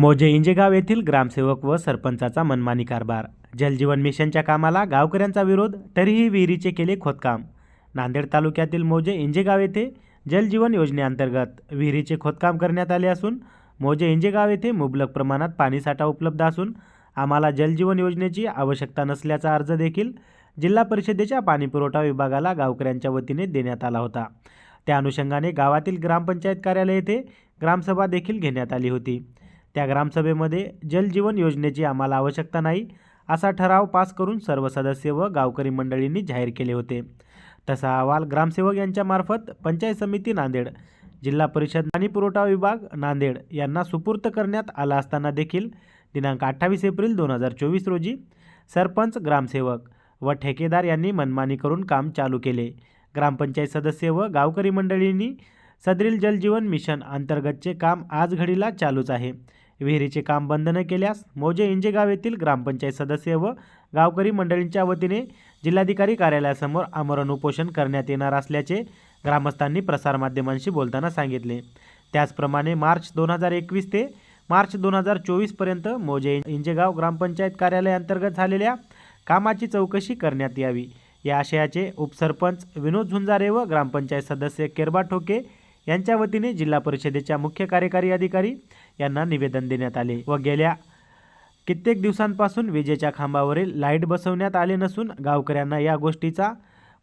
मोजे इंजेगाव येथील ग्रामसेवक व सरपंचाचा मनमानी कारभार. जलजीवन मिशनच्या कामाला गावकऱ्यांचा विरोध तरीही विहिरीचे केले खोदकाम. नांदेड तालुक्यातील मोजे इंजेगाव येथे जलजीवन योजनेअंतर्गत विहिरीचे खोदकाम करण्यात आले असून मोजे इंजेगाव येथे मुबलक प्रमाणात पाणीसाठा उपलब्ध असून आम्हाला जलजीवन योजनेची आवश्यकता नसल्याचा अर्ज देखील जिल्हा परिषदेच्या पाणीपुरवठा विभागाला गावकऱ्यांच्या वतीने देण्यात आला होता. त्या अनुषंगाने गावातील ग्रामपंचायत कार्यालय येथे ग्रामसभा देखील घेण्यात आली होती. त्या ग्रामसभेमध्ये जलजीवन योजनेची आम्हाला आवश्यकता नाही असा ठराव पास करून सर्व सदस्य व गावकरी मंडळींनी जाहीर केले होते. तसा अहवाल ग्रामसेवक यांच्यामार्फत पंचायत समिती नांदेड जिल्हा परिषद पाणी पुरवठा विभाग नांदेड यांना सुपूर्त करण्यात आला असताना देखील दिनांक अठ्ठावीस एप्रिल दोन हजार चोवीस रोजी सरपंच ग्रामसेवक व ठेकेदार यांनी मनमानी करून काम चालू केले. ग्रामपंचायत सदस्य व गावकरी मंडळींनी सदरील जलजीवन मिशन अंतर्गतचे काम आज घडीला चालूच आहे. विहिरीचे काम बंद न केल्यास मौजे इंजेगाव येथील ग्रामपंचायत सदस्य व गावकरी मंडळींच्या वतीने जिल्हाधिकारी कार्यालयासमोर आमरण उपोषण करण्यात येणार असल्याचे ग्रामस्थांनी प्रसारमाध्यमांशी बोलताना सांगितले. त्याचप्रमाणे मार्च दोन हजार एकवीस ते मार्च दोन हजार चोवीसपर्यंत मौजे इंजेगाव ग्रामपंचायत कार्यालयाअंतर्गत झालेल्या कामाची चौकशी करण्यात यावी. या आशयाचे उपसरपंच विनोद झुंजारे व ग्रामपंचायत सदस्य केरबा ठोके यांच्या वतीने जिल्हा परिषदेच्या मुख्य कार्यकारी अधिकारी यांना निवेदन देण्यात आले व गेल्या कित्येक दिवसांपासून विजेच्या खांबावरील लाइट बसवण्यात आले नसून गावकऱ्यांना या गोष्टीचा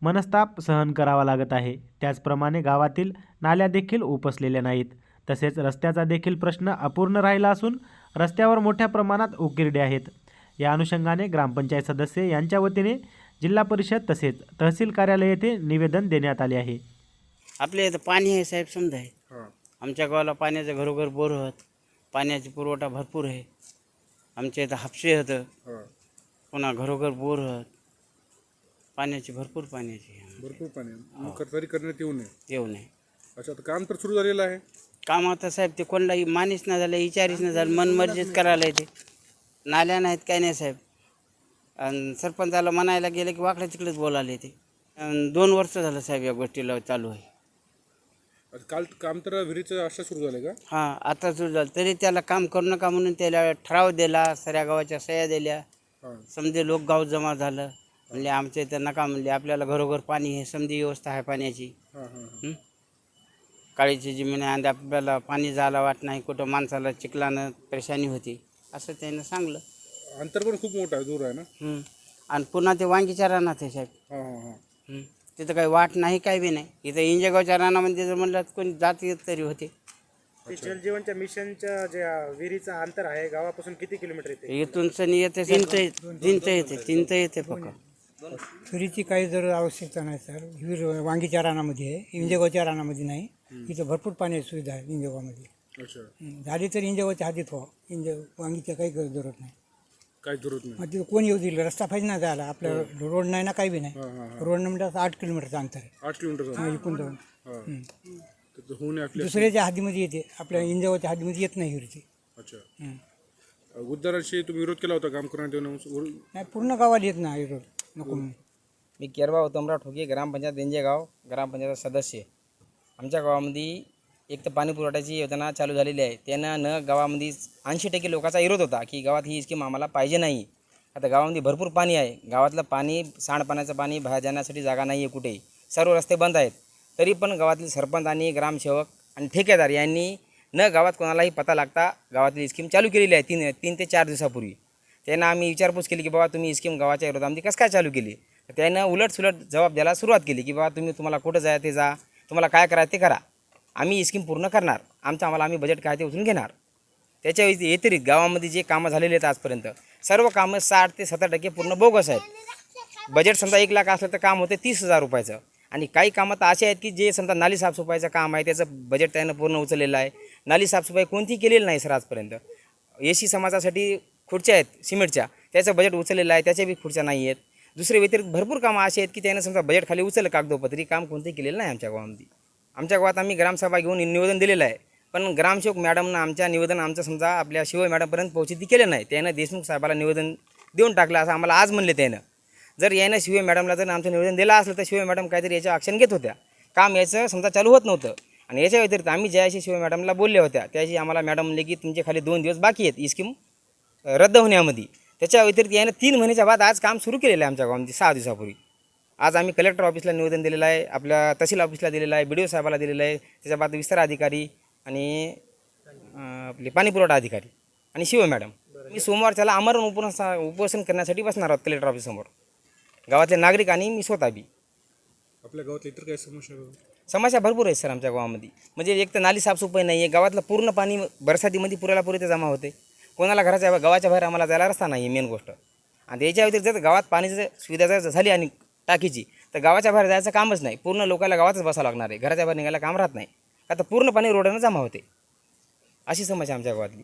मनस्ताप सहन करावा लागत आहे. त्याचप्रमाणे गावातील नाल्या देखील उपसलेल्या नाहीत. तसेच रस्त्याचा देखील प्रश्न अपूर्ण राहिला असून रस्त्यावर मोठ्या प्रमाणात उकिरडे आहेत. या अनुषंगाने ग्रामपंचायत सदस्य यांच्या वतीने जिल्हा परिषद तसेच तहसील कार्यालय येथे निवेदन देण्यात आले आहे. आपल्या इथं पाणी आहे साहेब समजा आहे. हां. आमच्या गावाला पाण्याचं घरोघर बोर होत. पाण्याची पुरवठा भरपूर आहे. आमच्या इथं हापशे होतं हां. पुन्हा घरोघर बोर होत पाण्याची भरपूर पाण्याची भरपूर पाणी आहे. मग करण्यात येऊ नये. येऊ नये. अच्छा आता काम तर सुरू झालेलं आहे. काम आता साहेब ते कोणालाही मानीच नाही झालं विचारीच नाही झालं मनमर्जीत करायला येते नाल्या नाहीत काय नाही साहेब. आणि सरपंचाला म्हणायला गेलं की वाकड्या तिकडेच बोलायला येते. अन् दोन वर्ष झालं साहेब या गोष्टीला चालू आहे. आता काल काम तर विहिरीचं अशा सुरू झालं का? हां आता सुरू झालं. तरी त्याला काम करू नका म्हणून त्याला ठराव दिला सऱ्या गावाच्या सह्या दिल्या. हां. समजे लोक गाव जमा झालं. म्हणले आमच्या इथं नका म्हणले आपल्याला घरोघर पाणी आहे. समधी व्यवस्था आहे पाण्याची. हां हां हां. हं? काळीची जमीन आहे आणि आपल्याला पाणी जायला वाट नाही. कुठं माणसाला चिखलानं परेशानी होती. असं त्यानं सांगलं. अंतर पण खूप मोठं आहे दूर आहे ना? हं. आणि पुन्हा ते वांगीच्या रानात आहे साहेब. हां हां हां. हं. तिथं काही वाट नाही काही बी नाही. इथं इंजेगावच्या रानामध्ये जर म्हणलं तर कोणी जात येत तरी होते. ते जलजीवनच्या मिशनच्या जे विहिरीचं अंतर आहे गावापासून किती किलोमीटर येते? इथून सनी येते तीन तर तीन तर येते तीन तर येते फक्त. विहिरीची काही जर आवश्यकता नाही सर. विहीर वांगीच्या रानामध्ये आहे. इंजेगावच्या रानामध्ये नाही. इथं भरपूर पाण्याची सुविधा आहे इंजेगावमध्ये अच्छा. हं, झाली तर इंजेगावच्या हातीत व्हा इंजे वांगीच्या काही गरज जरूरत नाही. काही जरूरत नाही. मग तिथं कोण येऊ दिलं? रस्ता पाहिजे ना जायला. आपलं रोड नाही ना काही बी नाही. हां हां हां. रोड म्हणजे असं आठ किलोमीटरचं अंतर आहे. आठ किलोमीटर हा, इकडून जाऊन. हां. हं. आपल्या दुसऱ्याच्या हद्दीमध्ये येते. आपल्या इंजेगावच्या हद्दीमध्ये येत नाही अच्छा. हं. गुद्दाराशी तुम्ही विरोध केला होता काम करण्यात. नाही पूर्ण गावाला येत नाही रोड नको म्हणून. मी केरबा उत्तमराव ठोके ग्रामपंचायत इंजेगाव ग्रामपंचायत सदस्य. आमच्या गावामध्ये एक तर पाणी पुरवठ्याची योजना चालू झालेली आहे. त्यानं न गावामध्ये ऐंशी टक्के लोकांचा विरोध होता की गावात ही स्कीम आम्हाला पाहिजे नाही. आता गावामध्ये भरपूर पाणी आहे. गावातलं पाणी सांडपाण्याचं पाणी बाहेर जाण्यासाठी जागा नाही आहे कुठेही सर्व रस्ते बंद आहेत. तरी पण गावातील सरपंच आणि ग्रामसेवक आणि ठेकेदार यांनी न गावात कोणालाही पता लागता गावातली स्कीम चालू केलेली आहे तीन तीन ते चार दिवसापूर्वी. त्यांना आम्ही विचारपूस केली की बाबा तुम्ही स्कीम गावाच्या विरोधामध्ये कसं काय चालू केली? त्यानं उलट सुलट जबाब द्यायला सुरुवात केली की बाबा तुम्ही तुम्हाला कुठं जाय ते जा. तुम्हाला काय करायचं ते करा. आम्ही ही स्कीम पूर्ण करणार. आमचं आम्हाला आम्ही बजेट काय ते उचलून घेणार. त्याच्या व्यतिरिक्त गावामध्ये जे कामं झालेले आहेत आजपर्यंत सर्व कामं साठ ते सत्तर टक्के पूर्ण बोगस आहेत. बजेट समजा एक लाख असलं तर काम होते तीस हजार रुपयाचं. आणि काही कामं तर असे आहेत की जे समजा नाली साफसफाईचं काम आहे त्याचं बजेट त्यानं पूर्ण उचललेलं आहे. नाली साफसफाई कोणतीही केलेली नाही सर आजपर्यंत. एसी समाजासाठी खुर्च्या आहेत सिमेंटच्या. त्याचं बजेट उचललेलं आहे त्याच्या बी खुर्च्या नाही आहेत. दुसरे व्यतिरिक्त भरपूर कामं असे आहेत की त्यानं समजा बजेट खाली उचललं कागदोपत्री काम कोणतंही केलेलं नाही आमच्या गावामध्ये. आमच्या गावात आम्ही ग्रामसभा घेऊन निवेदन दिलेलं आहे. पण ग्रामसेवक मॅडमनं आमच्या निवेदन आमचं समजा आपल्या शिवाय मॅडमपर्यंत पोहोचित केलं नाही. त्यानं देशमुख साहेबाला निवेदन देऊन टाकलं असं आम्हाला आज म्हणले त्यानं. जर यानं शिवाय मॅडमला जर आमचं निवेदन दिलं असलं तर शिवाय मॅडम काहीतरी याचं ॲक्शन घेत होत्या. काम याचं समजा चालू होत नव्हतं. आणि याच्या व्यतिरिक्त आम्ही ज्याशी शिवाय मॅडमला बोलल्या होत्या त्याशी आम्हाला मॅडम म्हणले की तुमचे खाली दोन दिवस बाकी आहेत. ही स्कीम रद्द होण्यामध्ये. त्याच्या व्यतिरिक्त यानं तीन महिन्याच्या बाद आज काम सुरू केलेलं आहे आमच्या गावामध्ये सहा दिवसापूर्वी. आज आम्ही कलेक्टर ऑफिसला निवेदन दिलेलं आहे आपल्या तहसील ऑफिसला दिलेलं आहे बी डी ओ साहेबाला दिलेलं आहे त्याच्या बाद विस्तार अधिकारी आणि आपले पाणीपुरवठा अधिकारी आणि शिव मॅडम. मी सोमवारच्याला आमरण उपोषण उपोषण करण्यासाठी बसणार आहोत कलेक्टर ऑफिससमोर गावातले नागरिक आणि मी स्वतः बी. आपल्या गावात इतर काही समस्या? समस्या भरपूर आहेत सर आमच्या गावामध्ये. म्हणजे एक तर नाली साफसफाई नाही आहे गावातलं पूर्ण पाणी बरसातीमध्ये पुरेला पुरे ते जमा होते कोणाला घराच्या गावाच्या बाहेर आम्हाला जायला रस्ता नाही आहे मेन गोष्ट. आणि याच्या व्यतिरिक्त जर गावात पाण्याची सुविधा जर झाली आणि टाकीची. तर गावाच्या बाहेर जायचं कामच नाही. पूर्ण लोकांना गावातच बसावं लागणार आहे. घराच्या बाहेर निघायला काम राहत नाही. आता पूर्णपणे रोडनं रोडानं जमा होते. अशी समस्या आमच्या गावातली.